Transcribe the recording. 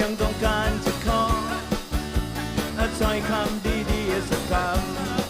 ยังต้องการจะขอถ้าซอยคำดีๆสักคำ